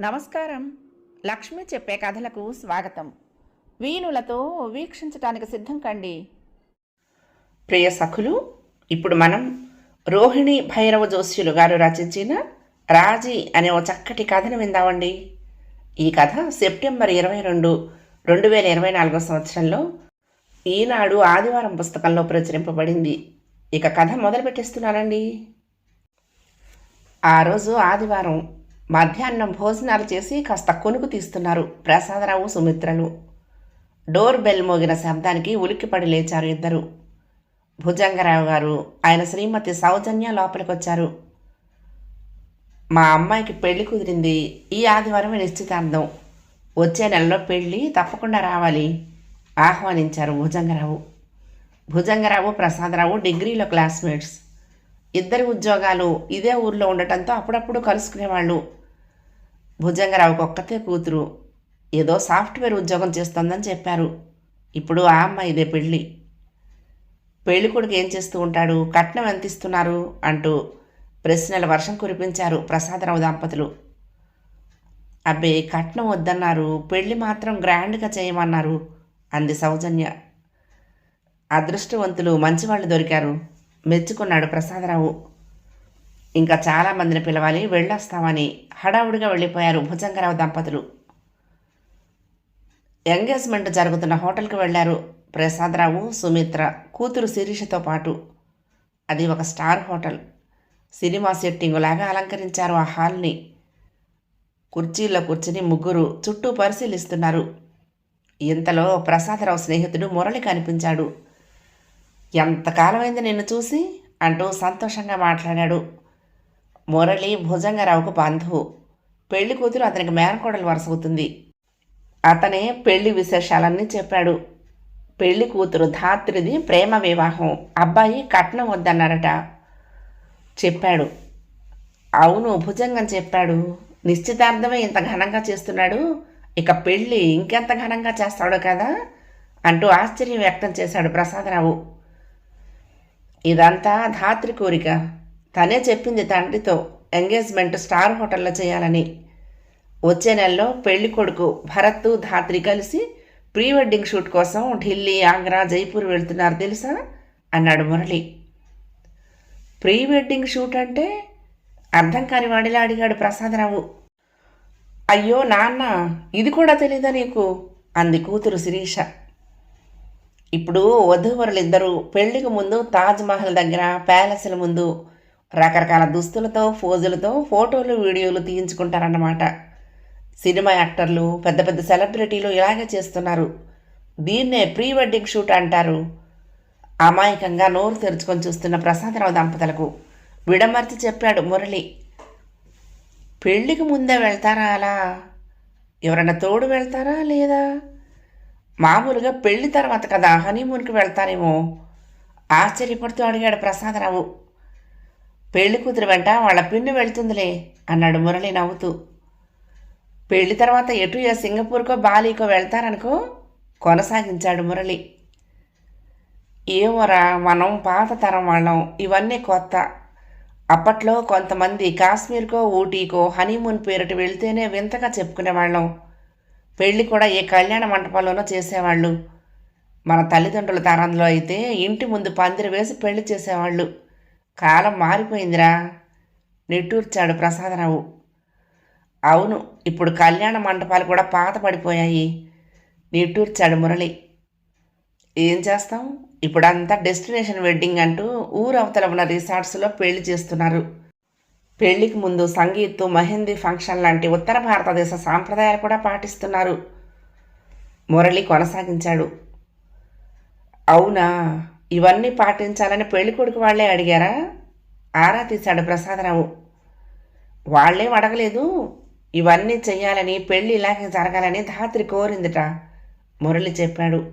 నమస్కారం. లక్ష్మి చెప్పే కథలకు స్వాగతం. వీణులతో వీక్షించటానికి సిద్ధం కండి. ప్రియ సఖులు ఇప్పుడు మనం రోహిణి భైరవ జోస్యులు గారు రచించిన రాజీ అనే ఓ చక్కటి కథను విందామండి. ఈ కథ సెప్టెంబర్ ఇరవై రెండు రెండు వేల ఇరవై నాలుగో సంవత్సరంలో ఈనాడు ఆదివారం పుస్తకంలో ప్రచురింపబడింది. ఇక కథ మొదలు పెట్టేస్తున్నానండి ఆ రోజు ఆదివారం మధ్యాహ్నం భోజనాలు చేసి కాస్త కొనుకు తీస్తున్నారు ప్రసాదరావు సుమిత్రలు. డోర్ బెల్ మోగిన శబ్దానికి ఉలిక్కిపడి లేచారు ఇద్దరు. భుజంగరావు గారు ఆయన శ్రీమతి సౌజన్య లోపలికొచ్చారు. మా అమ్మాయికి పెళ్ళి కుదిరింది. ఈ ఆదివారమే నిశ్చితార్థం. వచ్చే నెలలో పెళ్ళి తప్పకుండా రావాలి ఆహ్వానించారు భుజంగరావు. భుజంగరావు ప్రసాదరావు డిగ్రీలో క్లాస్మేట్స్. ఇద్దరి ఉద్యోగాలు ఇదే ఊర్లో ఉండటంతో అప్పుడప్పుడు కలుసుకునేవాళ్ళు. భుజంగరావుకు ఒక్కతే కూతురు. ఏదో సాఫ్ట్వేర్ ఉద్యోగం చేస్తోందని చెప్పారు. ఇప్పుడు ఆ అమ్మాయిదే పెళ్ళి. పెళ్ళి కొడుకు ఏం చేస్తూ ఉంటాడు? కట్నం ఎంత ఇస్తున్నారు? అంటూ ప్రశ్నల వర్షం కురిపించారు ప్రసాదరావు దంపతులు. అబ్బే కట్నం వద్దన్నారు. పెళ్ళి మాత్రం గ్రాండ్గా చేయమన్నారు. అంది సౌజన్య. అదృష్టవంతులు మంచివాళ్ళు దొరికారు. మెచ్చుకున్నాడు ప్రసాదరావు. ఇంకా చాలామందిని పిలవాలి వెళ్ళొస్తామని హడావుడిగా వెళ్ళిపోయారు భుజంగరావు దంపతులు. ఎంగేజ్మెంట్ జరుగుతున్న హోటల్కి వెళ్ళారు ప్రసాదరావు సుమిత్ర కూతురు శిరీషతో పాటు. అది ఒక స్టార్ హోటల్. సినిమా సెట్టింగ్ లాగా అలంకరించారు ఆ హాల్ని. కుర్చీల్లో కూర్చుని ముగ్గురు చుట్టూ పరిశీలిస్తున్నారు. ఇంతలో ప్రసాదరావు స్నేహితుడు మురళి కనిపించాడు ఎంతకాలమైంది నిన్ను చూసి? అంటూ సంతోషంగా మాట్లాడాడు. మురళి భుజంగరావుకు బంధువు. పెళ్ళి కూతురు అతనికి మేనకోడలు వరుసవుతుంది. అతనే పెళ్ళి విశేషాలన్నీ చెప్పాడు. పెళ్ళి కూతురు ధాత్రిది ప్రేమ వివాహం. అబ్బాయి కట్నం వద్దన్నారట. చెప్పాడు. అవును భుజంగం చెప్పాడు. నిశ్చితార్థమే ఇంత ఘనంగా చేస్తున్నాడు. ఇక పెళ్ళి ఇంకెంత ఘనంగా చేస్తాడో కదా? అంటూ ఆశ్చర్యం వ్యక్తం చేశాడు ప్రసాదరావు. ఇదంతా ధాత్రి కోరిక. తనే చెప్పింది తండ్రితో ఎంగేజ్మెంట్ స్టార్ హోటల్లో చేయాలని. వచ్చే నెలలో పెళ్ళి కొడుకు భరత్ ధాత్రి కలిసి ప్రీ వెడ్డింగ్ షూట్ కోసం ఢిల్లీ ఆగ్రా జైపూర్ వెళ్తున్నారు తెలుసా? అన్నాడు మురళి. ప్రీ వెడ్డింగ్ షూట్ అంటే అర్థం కాని వాడిలా అడిగాడు ప్రసాదరావు. అయ్యో నాన్న ఇది కూడా తెలీదా నీకు? అంది కూతురు శిరీష. ఇప్పుడు వధూవరులిద్దరూ పెళ్ళికి ముందు తాజ్ మహల్ దగ్గర ప్యాలెస్ల ముందు రకరకాల దుస్తులతో ఫోజులతో ఫోటోలు వీడియోలు తీయించుకుంటారన్నమాట. సినిమా యాక్టర్లు పెద్ద పెద్ద సెలబ్రిటీలు ఇలాగే చేస్తున్నారు. దీన్నే ప్రీ వెడ్డింగ్ షూట్ అంటారు. అమాయకంగా నోరు తెరుచుకొని చూస్తున్న ప్రసాదరావు దంపతులకు విడమర్చి చెప్పాడు మురళి. పెళ్ళికి ముందే వెళ్తారా అలా? ఎవరైనా తోడు వెళ్తారా లేదా? మామూలుగా పెళ్ళి తర్వాత కదా హనీమూన్కి వెళ్తారేమో ఆశ్చర్యపడుతూ అడిగాడు ప్రసాదరావు. పెళ్ళి కూతురు వెంట వాళ్ళ పిన్ను వెళ్తుందిలే అన్నాడు మురళి నవ్వుతూ. పెళ్ళి తర్వాత ఎటు ఏ సింగపూర్కో బాలీకో వెళ్తారనుకో? కొనసాగించాడు మురళి. ఏమోరా మనం పాత తరం వాళ్ళం ఇవన్నీ కొత్త. అప్పట్లో కొంతమంది కాశ్మీర్కో ఊటీకో హనీమూన్ పేరిట వెళ్తేనే వింతగా చెప్పుకునేవాళ్ళం. పెళ్ళి కూడా ఏ కళ్యాణ మంటపంలోనో చేసేవాళ్ళు. మన తల్లిదండ్రుల తరంలో అయితే ఇంటి ముందు పందిరి వేసి పెళ్ళి చేసేవాళ్ళు. కాలం మారిపోయిందిరా. నిట్టూర్చాడు ప్రసాదరావు. అవును ఇప్పుడు కళ్యాణ మంటపాలు కూడా పాత పడిపోయాయి. నిట్టూర్చాడు మురళి. ఏం చేస్తాం? ఇప్పుడంతా డెస్టినేషన్ వెడ్డింగ్ అంటూ ఊరవతల ఉన్న రిసార్ట్స్లో పెళ్ళి చేస్తున్నారు. పెళ్ళికి ముందు సంగీత్ మెహందీ ఫంక్షన్ లాంటి ఉత్తర భారతదేశ సాంప్రదాయాలు కూడా పాటిస్తున్నారు. మురళి కొనసాగించాడు. అవునా? ఇవన్నీ పాటించాలని పెళ్ళికొడుకు వాళ్ళే వాళ్ళే అడిగారా? ఆరా తీశాడు ప్రసాదరావు. వాళ్ళేం అడగలేదు. ఇవన్నీ చెయ్యాలని పెళ్ళి ఇలాగే జరగాలని ధాత్రి కోరిందిట మురళి చెప్పాడు.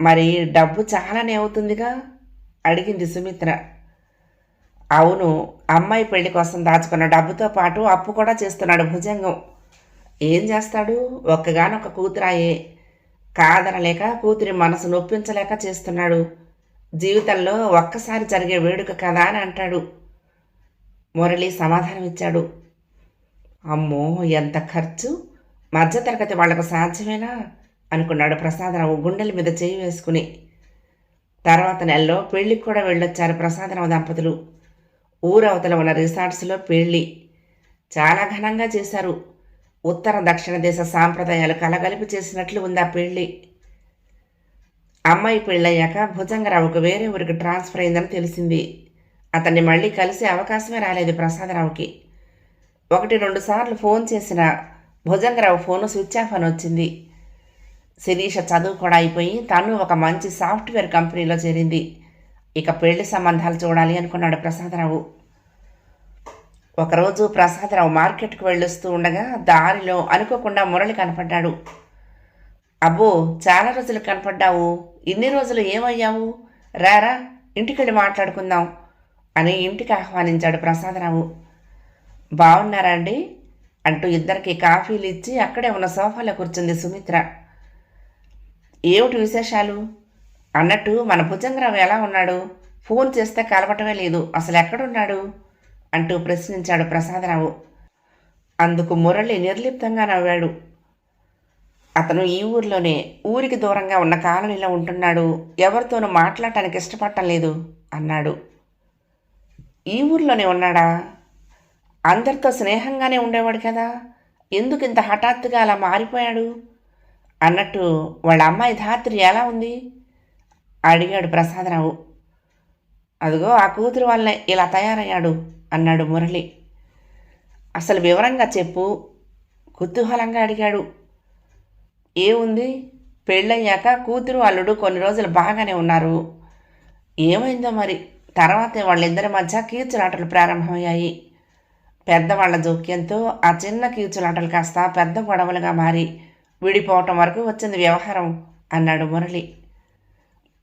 మరి డబ్బు చాలానే అవుతుందిగా? అడిగింది సుమిత్ర. అవును అమ్మాయి పెళ్ళి కోసం దాచుకున్న డబ్బుతో పాటు అప్పు కూడా చేస్తున్నాడు భుజంగం. ఏం చేస్తాడు? ఒక్కగానొక్క కూతురాయే. కాదనలేక కూతురి మనసు నొప్పించలేక చేస్తున్నాడు. జీవితంలో ఒక్కసారి జరిగే వేడుక కదా అని అంటాడు. మురళి సమాధానం ఇచ్చాడు అమ్మో ఎంత ఖర్చు? మధ్యతరగతి వాళ్ళకు సాధ్యమేనా? అనుకున్నాడు ప్రసాదరావు గుండెల మీద చేయి వేసుకుని. తర్వాత నెలలో పెళ్ళికి కూడా వెళ్ళొచ్చారు ప్రసాదరావు దంపతులు. ఊరవతల ఉన్న రిసార్ట్స్లో పెళ్ళి చాలా ఘనంగా చేశారు. ఉత్తర దక్షిణ దేశ సాంప్రదాయాలు కలగలిపి చేసినట్లు ఉంది ఆ పెళ్ళి అమ్మాయి పెళ్ళయ్యాక భుజంగరావుకు వేరే ఊరికి ట్రాన్స్ఫర్ అయిందని తెలిసింది. అతన్ని మళ్ళీ కలిసే అవకాశమే రాలేదు ప్రసాదరావుకి. ఒకటి రెండు సార్లు ఫోన్ చేసిన భుజంగరావు ఫోను స్విచ్ ఆఫ్ అని వచ్చింది. శిరీష చదువు కూడా అయిపోయి తను ఒక మంచి సాఫ్ట్వేర్ కంపెనీలో చేరింది. ఇక పెళ్ళి సంబంధాలు చూడాలి అనుకున్నాడు ప్రసాదరావు. ఒకరోజు ప్రసాదరావు మార్కెట్కు వెళ్ళొస్తూ ఉండగా దారిలో అనుకోకుండా మురళి కనపడ్డాడు. అబ్బో చాలా రోజులు కనపడ్డావు. ఇన్ని రోజులు ఏమయ్యావు? రారా ఇంటికెళ్ళి మాట్లాడుకుందాం అని ఇంటికి ఆహ్వానించాడు ప్రసాదరావు. బాగున్నారా అండి? అంటూ ఇద్దరికి కాఫీలు ఇచ్చి అక్కడే ఉన్న సోఫాలో కూర్చుంది సుమిత్ర. ఏమిటి విశేషాలు? అన్నట్టు మన భుజంగరావు ఎలా ఉన్నాడు? ఫోన్ చేస్తే కలవటమే లేదు. అసలు ఎక్కడున్నాడు? అంటూ ప్రశ్నించాడు ప్రసాదరావు. అందుకు మురళి నిర్లిప్తంగా నవ్వాడు. అతను ఈ ఊర్లోనే ఊరికి దూరంగా ఉన్న కాలనీలో ఉంటున్నాడు. ఎవరితోనూ మాట్లాడటానికి ఇష్టపడటం లేదు అన్నాడు. ఈ ఊర్లోనే ఉన్నాడా? అందరితో స్నేహంగానే ఉండేవాడు కదా? ఎందుకు ఇంత హఠాత్తుగా అలా మారిపోయాడు? అన్నట్టు వాళ్ళ అమ్మాయి ధాత్రి ఎలా ఉంది? అడిగాడు ప్రసాదరావు. అదిగో ఆ కూతురు వల్లే ఇలా తయారయ్యాడు అన్నాడు మురళి. అసలు వివరంగా చెప్పు కుతూహలంగా అడిగాడు. ఏముంది? పెళ్ళయ్యాక కూతురు అల్లుడు కొన్ని రోజులు బాగానే ఉన్నారు. ఏమైందో మరి? తర్వాత వాళ్ళిద్దరి మధ్య కీచులాటలు ప్రారంభమయ్యాయి. పెద్దవాళ్ళ జోక్యంతో ఆ చిన్న కీచులాటలు కాస్త పెద్ద గొడవలుగా మారి విడిపోవటం వరకు వచ్చింది వ్యవహారం అన్నాడు మురళి.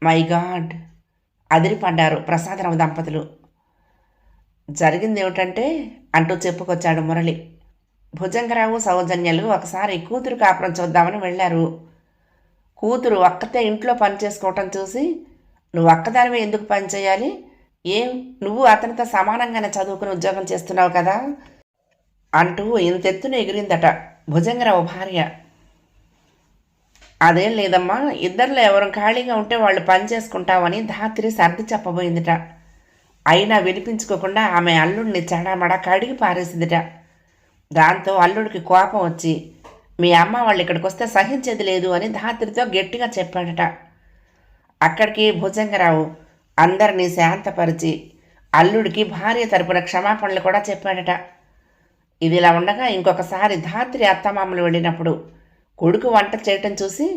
My god. అదిరిపడ్డారు ప్రసాదరావు దంపతులు. జరిగింది ఏమిటంటే అంటూ చెప్పుకొచ్చాడు మురళి. భుజంగరావు సౌజన్యలు ఒకసారి కూతురు కాపురం చూద్దామని వెళ్ళారు. కూతురు ఒక్కతే ఇంట్లో పని చేసుకోవటం చూసి నువ్వు ఒక్కదానివే ఎందుకు పని చేయాలి? ఏం? నువ్వు అతనితో సమానంగానే చదువుకుని ఉద్యోగం చేస్తున్నావు కదా? అంటూ ఇంతెత్తున ఎగిరిందట భుజంగరావు భార్య. అదేం లేదమ్మా ఇద్దరిలో ఎవరు ఖాళీగా ఉంటే వాళ్ళు పని చేసుకుంటామని ధాత్రి సర్ది చెప్పబోయిందిట. అయినా వినిపించుకోకుండా ఆమె అల్లుడిని చెడామడ కడిగి పారేసిందిట. దాంతో అల్లుడికి కోపం వచ్చి మీ అమ్మ వాళ్ళు ఇక్కడికి వస్తే సహించేది లేదు అని ధాత్రితో గట్టిగా చెప్పాడట. అక్కడికి భుజంగరావు అందరినీ శాంతపరిచి అల్లుడికి భార్య తరపున క్షమాపణలు కూడా చెప్పాడట. ఇదిలా ఉండగా ఇంకొకసారి ధాత్రి అత్తమామలు వెళ్ళినప్పుడు కొడుకు వంట చేయటం చూసి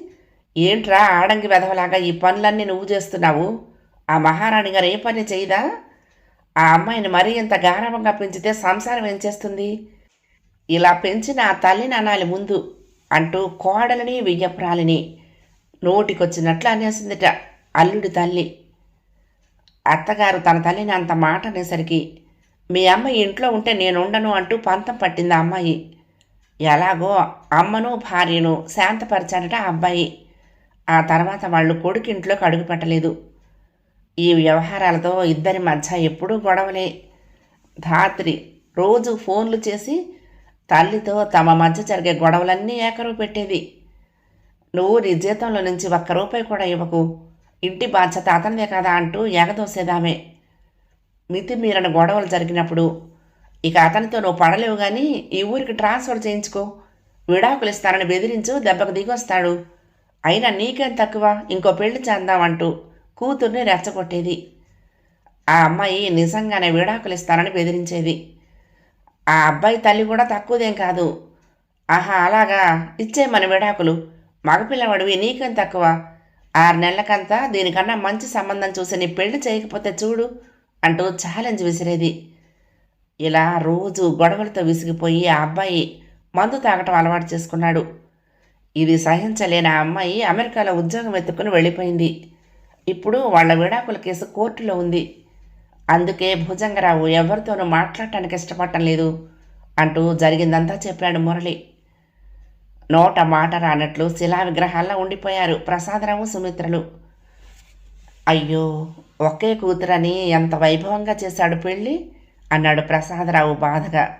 ఏంట్రా ఆడంగి వెధవలాగా ఈ పనులన్నీ నువ్వు చేస్తున్నావు? ఆ మహారాణి గారు ఏ పని చేయదా? ఆ అమ్మాయిని మరీ ఇంత గారవంగా పెంచితే సంసారం ఏం చేస్తుంది? ఇలా పెంచిన ఆ తల్లిని అనాలి ముందు అంటూ కోడలని వెయ్యప్రాలిని నోటికొచ్చినట్లు అనేసిందిట అల్లుడి తల్లి. అత్తగారు తన తల్లిని అంత మాట అనేసరికి మీ అమ్మ ఇంట్లో ఉంటే నేను ఉండను అంటూ పంతం పట్టింది ఆ అమ్మాయి. ఎలాగో అమ్మను భార్యను శాంతపరిచాడట ఆ అబ్బాయి. ఆ తర్వాత వాళ్ళు కొడుకు అడుగుపెట్టలేదు పెట్టలేదు. ఈ వ్యవహారాలతో ఇద్దరి మధ్య ఎప్పుడూ గొడవలే. ధాత్రి రోజు ఫోన్లు చేసి తల్లితో తమ మధ్య జరిగే గొడవలన్నీ ఏకరువు పెట్టేది. నువ్వు నీ జీతంలో నుంచి ఒక్క రూపాయి కూడా ఇవ్వకు. ఇంటి బాధ్యత అతనిదే కదా అంటూ ఎగదోసేదామే. మితిమీరని గొడవలు జరిగినప్పుడు ఇక అతనితో నువ్వు పడలేవు కానీ ఈ ఊరికి ట్రాన్స్ఫర్ చేయించుకో. విడాకులు ఇస్తానని బెదిరించు దెబ్బకు దిగొస్తాడు. అయినా నీకేం తక్కువ? ఇంకో పెళ్ళి చేద్దామంటూ కూతుర్ని రెచ్చగొట్టేది. ఆ అమ్మాయి నిజంగానే విడాకులు ఇస్తానని బెదిరించేది. ఆ అబ్బాయి తల్లి కూడా తక్కువదేం కాదు. ఆహా అలాగా? ఇచ్చే మన విడాకులు. మగపిల్లవాడివి నీకేం తక్కువ? ఆరు నెలలకంతా దీనికన్నా మంచి సంబంధం చూసి నీ పెళ్ళి చేయకపోతే చూడు అంటూ ఛాలెంజ్ విసిరేది. ఇలా రోజు గొడవలతో విసిగిపోయి ఆ అబ్బాయి మందు తాగటం అలవాటు చేసుకున్నాడు. ఇది సహించలేని ఆ అమ్మాయి అమెరికాలో ఉద్యోగం ఎత్తుకుని వెళ్ళిపోయింది. ఇప్పుడు వాళ్ళ విడాకుల కేసు కోర్టులో ఉంది. అందుకే భుజంగరావు ఎవరితోనూ మాట్లాడటానికి ఇష్టపడటం లేదు అంటూ జరిగిందంతా చెప్పాడు మురళి. నోట మాట రానట్లు శిలా విగ్రహాల్లో ఉండిపోయారు ప్రసాదరావు సుమిత్రలు. అయ్యో ఒకే కూతురని ఎంత వైభవంగా చేశాడు పెళ్ళి? అన్నాడు ప్రసాదరావు బాధగా.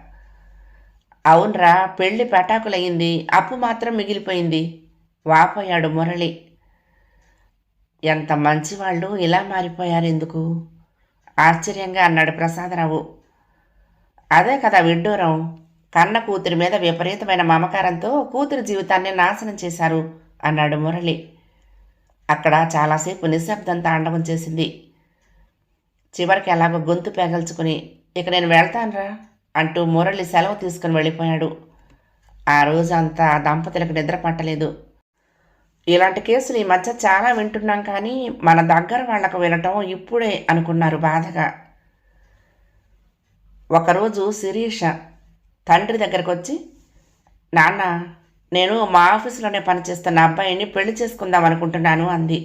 అవునరా పెళ్ళి పెటాకులయ్యింది అప్పు మాత్రం మిగిలిపోయింది వాపోయాడు మురళి. ఎంత మంచివాళ్ళు ఇలా మారిపోయారు ఎందుకు ఆశ్చర్యంగా అన్నాడు ప్రసాదరావు. అదే కదా విడ్డూరం కన్న కూతురి మీద విపరీతమైన మమకారంతో కూతురి జీవితాన్ని నాశనం చేశారు అన్నాడు మురళి. అక్కడ చాలాసేపు నిశ్శబ్దం తాండవం చేసింది. చివరికి ఎలాగో గొంతు పెగల్చుకుని ఇక నేను వెళ్తానురా అంటూ మురళి సెలవు తీసుకుని వెళ్ళిపోయాడు. ఆ రోజు అంతా దంపతులకు నిద్ర పట్టలేదు. ఇలాంటి కేసులు ఈ మధ్య చాలా వింటున్నాం కానీ మన దగ్గర వాళ్ళకు వినటం ఇప్పుడే అనుకున్నారు బాధగా. ఒకరోజు శిరీష తండ్రి దగ్గరకు వచ్చి నాన్న నేను మా ఆఫీసులోనే పనిచేస్తున్న అబ్బాయిని పెళ్ళి చేసుకుందాం అనుకుంటున్నాను అంది.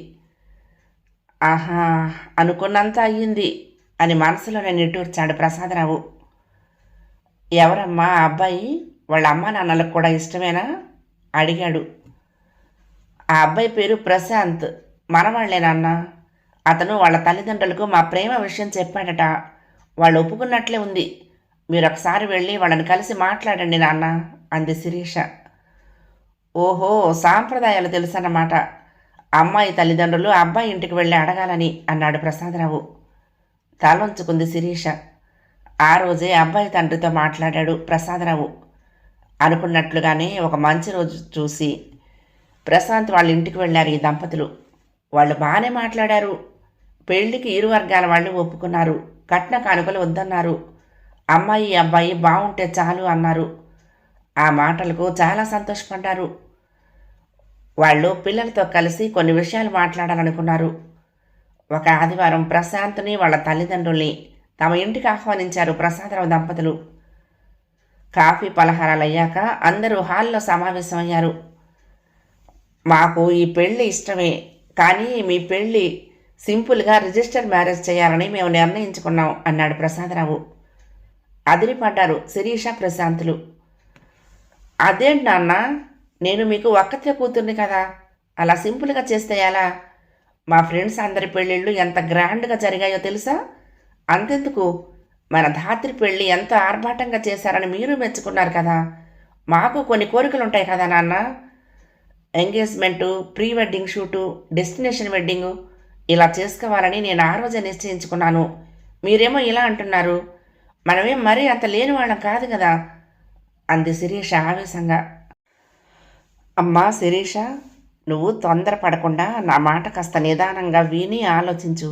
ఆహా అనుకున్నంత అయ్యింది. అని మనసులోనే నిట్టూర్చాడు ప్రసాదరావు. ఎవరమ్మా ఆ అబ్బాయి? వాళ్ళ అమ్మా నాన్నలకు కూడా ఇష్టమేనా? అడిగాడు. ఆ అబ్బాయి పేరు ప్రశాంత్. మనవాళ్ళేనన్నా అతను వాళ్ళ తల్లిదండ్రులకు మా ప్రేమ విషయం చెప్పాడట. వాళ్ళు ఒప్పుకున్నట్లే ఉంది. మీరు ఒకసారి వెళ్ళి వాళ్ళని కలిసి మాట్లాడండి నాన్న అంది శిరీష. ఓహో సాంప్రదాయాలు తెలుసన్నమాట. అమ్మాయి తల్లిదండ్రులు అబ్బాయి ఇంటికి వెళ్ళి అడగాలని అన్నాడు ప్రసాదరావు. తలొంచుకుంది శిరీష. ఆ రోజే అబ్బాయి తండ్రితో మాట్లాడాడు ప్రసాదరావు. అనుకున్నట్లుగానే ఒక మంచి రోజు చూసి ప్రశాంత్ వాళ్ళ ఇంటికి వెళ్ళారు ఈ దంపతులు. వాళ్ళు బాగానే మాట్లాడారు. పెళ్ళికి ఇరు వర్గాల వాళ్ళు ఒప్పుకున్నారు. కట్న కానుకలు వద్దన్నారు. అమ్మాయి అబ్బాయి బాగుంటే చాలు అన్నారు. ఆ మాటలకు చాలా సంతోషపడ్డారు. వాళ్ళు పిల్లలతో కలిసి కొన్ని విషయాలు మాట్లాడాలనుకున్నారు. ఒక ఆదివారం ప్రశాంత్ని వాళ్ళ తల్లిదండ్రుల్ని తమ ఇంటికి ఆహ్వానించారు ప్రసాదరావు దంపతులు. కాఫీ పలహారాలు అయ్యాక అందరూ హాల్లో సమావేశమయ్యారు. మాకు ఈ పెళ్ళి ఇష్టమే కానీ మీ పెళ్ళి సింపుల్గా రిజిస్టర్ మ్యారేజ్ చేయాలని మేము నిర్ణయించుకున్నాం అన్నాడు ప్రసాదరావు. అదిరిపడ్డారు శిరీష ప్రశాంతులు. అదేంటి నాన్న నేను మీకు ఒక్కతే కూతుర్ని కదా అలా సింపుల్గా చేస్తే ఎలా? మా ఫ్రెండ్స్ అందరి పెళ్ళిళ్ళు ఎంత గ్రాండ్గా జరిగాయో తెలుసా? అంతెందుకు? మన ధాత్రి పెళ్ళి ఎంత ఆర్భాటంగా చేశారని మీరు మెచ్చుకున్నారు కదా. మాకు కొన్ని కోరికలు ఉంటాయి కదా నాన్న. Engagement pre wedding shoot destination wedding ఇలా చేసుకోవాలని నేను ఆ రోజే నిశ్చయించుకున్నాను. మీరేమో ఇలా అంటున్నారు. మనమేం మరీ అంత లేని వాళ్ళం కాదు కదా. అంది శిరీష ఆవేశంగా. అమ్మా శిరీష! నువ్వు తొందరపడకుండా నా మాట కాస్త నిదానంగా విని ఆలోచించు.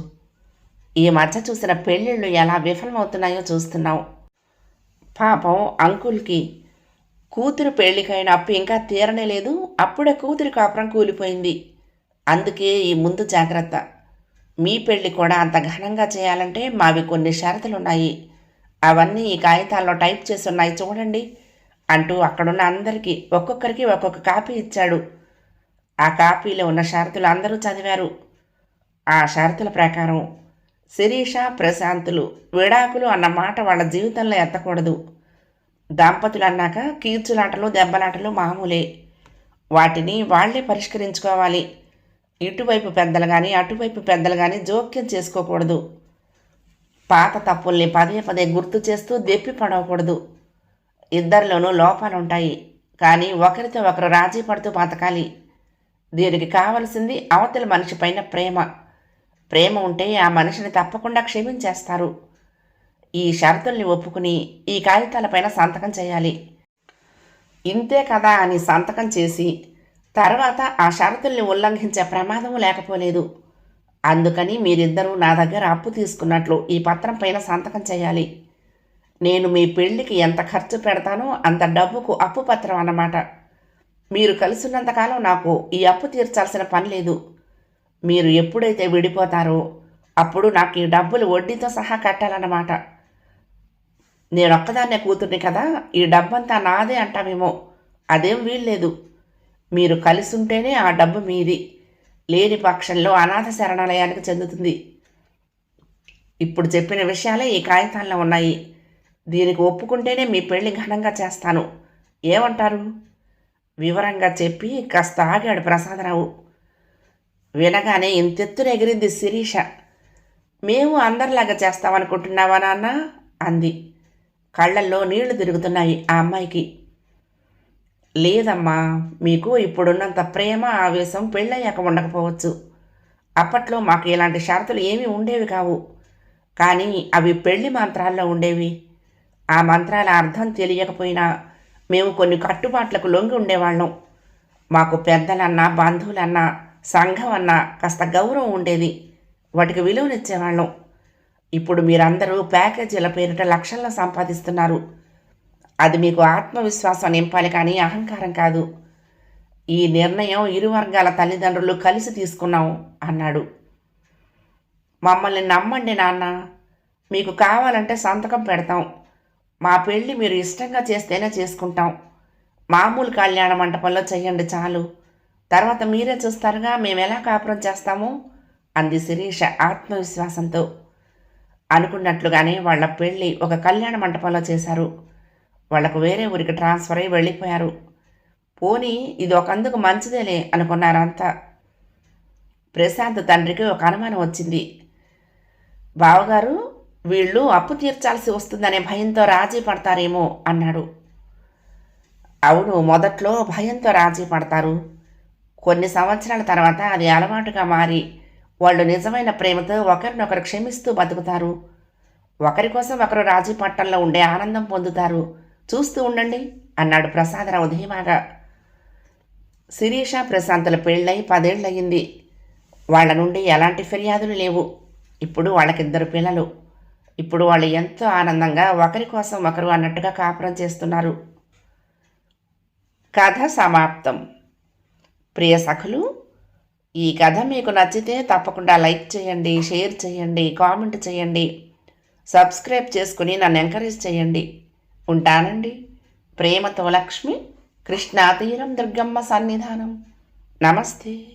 ఈ మధ్య చూసిన పెళ్ళిళ్ళు ఎలా విఫలమవుతున్నాయో చూస్తున్నావు. పాపం అంకుల్కి కూతురు పెళ్ళికైన అప్పు ఇంకా తీరనే లేదు. అప్పుడే కూతురి కాపురం కూలిపోయింది. అందుకే ఈ ముందు జాగ్రత్త. మీ పెళ్ళి కూడా అంత ఘనంగా చేయాలంటే మావి కొన్ని షరతులు ఉన్నాయి అవన్నీ ఈ కాగితాల్లో టైప్ చేసి ఉన్నాయి చూడండి అంటూ అక్కడున్న అందరికీ ఒక్కొక్కరికి ఒక్కొక్క కాపీ ఇచ్చాడు. ఆ కాపీలో ఉన్న షరతులు అందరూ చదివారు. ఆ షరతుల ప్రకారం శిరీష ప్రశాంతులు విడాకులు అన్న మాట వాళ్ళ జీవితంలో ఎత్తకూడదు. దంపతులు అన్నాక కీర్చులాటలు దెబ్బలాటలు మామూలే. వాటిని వాళ్ళే పరిష్కరించుకోవాలి. ఇటువైపు పెద్దలు కానీ అటువైపు పెద్దలు కానీ జోక్యం చేసుకోకూడదు. పాత తప్పుల్ని పదే పదే గుర్తు చేస్తూ దెప్పి పడవకూడదు. ఇద్దరిలోనూ లోపాలుంటాయి. కానీ ఒకరితో ఒకరు రాజీ పడుతూ బతకాలి. దీనికి కావలసింది అవతల మనిషి పైన ప్రేమ. ప్రేమ ఉంటే ఆ మనిషిని తప్పకుండా క్షమించేస్తారు. ఈ షరతుల్ని ఒప్పుకుని ఈ కాగితాలపైన సంతకం చేయాలి. ఇంతే కదా అని సంతకం చేసి తర్వాత ఆ షరతుల్ని ఉల్లంఘించే ప్రమాదం లేకపోలేదు. అందుకని మీరిద్దరూ నా దగ్గర అప్పు తీసుకున్నట్లు ఈ పత్రం పైన సంతకం చేయాలి. నేను మీ పెళ్ళికి ఎంత ఖర్చు పెడతానో అంత డబ్బుకు అప్పు పత్రం అన్నమాట. మీరు కలిసినంతకాలం నాకు ఈ అప్పు తీర్చాల్సిన పని లేదు. మీరు ఎప్పుడైతే విడిపోతారో అప్పుడు నాకు ఈ డబ్బులు వడ్డీతో సహా కట్టాలన్నమాట. నేను ఒక్కదాన్నే కూతుర్ని కదా ఈ డబ్బంతా నాదే అంటామేమో అదేం వీల్లేదు. మీరు కలిసి ఉంటేనే ఆ డబ్బు మీది. లేని పక్షంలో అనాథ శరణాలయానికి చెందుతుంది. ఇప్పుడు చెప్పిన విషయాలే ఈ కాగితాల్లో ఉన్నాయి. దీనికి ఒప్పుకుంటేనే మీ పెళ్ళి ఘనంగా చేస్తాను. ఏమంటారు? వివరంగా చెప్పి కాస్త ఆగాడు ప్రసాదరావు. వినగానే ఇంతెత్తున ఎగిరింది శిరీష. మేము అందరిలాగా చేస్తామనుకుంటున్నావా నాన్న? అంది. కళ్ళల్లో నీళ్ళు తిరుగుతున్నాయి ఆ అమ్మాయికి. లేదమ్మా మీకు ఇప్పుడున్నంత ప్రేమ ఆవేశం పెళ్ళయ్యాక ఉండకపోవచ్చు. అప్పట్లో మాకు ఇలాంటి షరతులు ఏమీ ఉండేవి కావు. కానీ అవి పెళ్ళి మంత్రాల్లో ఉండేవి. ఆ మంత్రాల అర్థం తెలియకపోయినా మేము కొన్ని కట్టుబాట్లకు లొంగి ఉండేవాళ్ళం. మాకు పెద్దలన్నా బంధువులన్నా సంఘం అన్నా కాస్త గౌరవం ఉండేది. వాటికి విలువనిచ్చేవాళ్ళం. ఇప్పుడు మీరందరూ ప్యాకేజీల పేరిట లక్షల్లో సంపాదిస్తున్నారు. అది మీకు ఆత్మవిశ్వాసం నింపాలి కానీ అహంకారం కాదు. ఈ నిర్ణయం ఇరు వర్గాల తల్లిదండ్రులు కలిసి తీసుకున్నాం అన్నాడు. మమ్మల్ని నమ్మండి నాన్న. మీకు కావాలంటే సంతకం పెడతాం. మా పెళ్ళి మీరు ఇష్టంగా చేస్తేనే చేసుకుంటాం. మామూలు కళ్యాణ మంటపంలో చెయ్యండి చాలు. తర్వాత మీరే చూస్తారుగా మేము ఎలా కాపురం చేస్తాము? అంది శిరీష ఆత్మవిశ్వాసంతో. అనుకున్నట్లుగానే వాళ్ళ పెళ్ళి ఒక కళ్యాణ మంటపంలో చేశారు. వాళ్ళకు వేరే ఊరికి ట్రాన్స్ఫర్ అయి వెళ్ళిపోయారు. పోనీ ఇది ఒకందుకు మంచిదేలే అనుకున్నారంతా. ప్రశాంత్ తండ్రికి ఒక అనుమానం వచ్చింది. బావగారు వీళ్ళు అప్పు తీర్చాల్సి వస్తుందనే భయంతో రాజీ పడతారేమో అన్నాడు. అవును మొదట్లో భయంతో రాజీ పడతారు. కొన్ని సంవత్సరాల తర్వాత అది అలవాటుగా మారి వాళ్ళు నిజమైన ప్రేమతో ఒకరినొకరు క్షమిస్తూ బతుకుతారు. ఒకరి కోసం ఒకరు రాజీ పట్టంలో ఉండే ఆనందం పొందుతారు. చూస్తూ ఉండండి అన్నాడు ప్రసాదరావు ధీమాగా. శిరీష ప్రశాంతుల పెళ్ళై పదేళ్ళయింది. వాళ్ళ నుండి ఎలాంటి ఫిర్యాదులు లేవు. ఇప్పుడు వాళ్ళకిద్దరు పిల్లలు. ఇప్పుడు వాళ్ళు ఎంతో ఆనందంగా ఒకరి కోసం ఒకరు అన్నట్టుగా కాపురం చేస్తున్నారు. కథ సమాప్తం. ప్రియ సఖులు ఈ కథ మీకు నచ్చితే తప్పకుండా లైక్ చేయండి షేర్ చేయండి కామెంట్ చేయండి సబ్స్క్రైబ్ చేసుకుని నన్ను ఎంకరేజ్ చేయండి. ఉంటానండి. ప్రేమతో లక్ష్మి కృష్ణా తీరం దుర్గమ్మ సన్నిధానం. నమస్తే.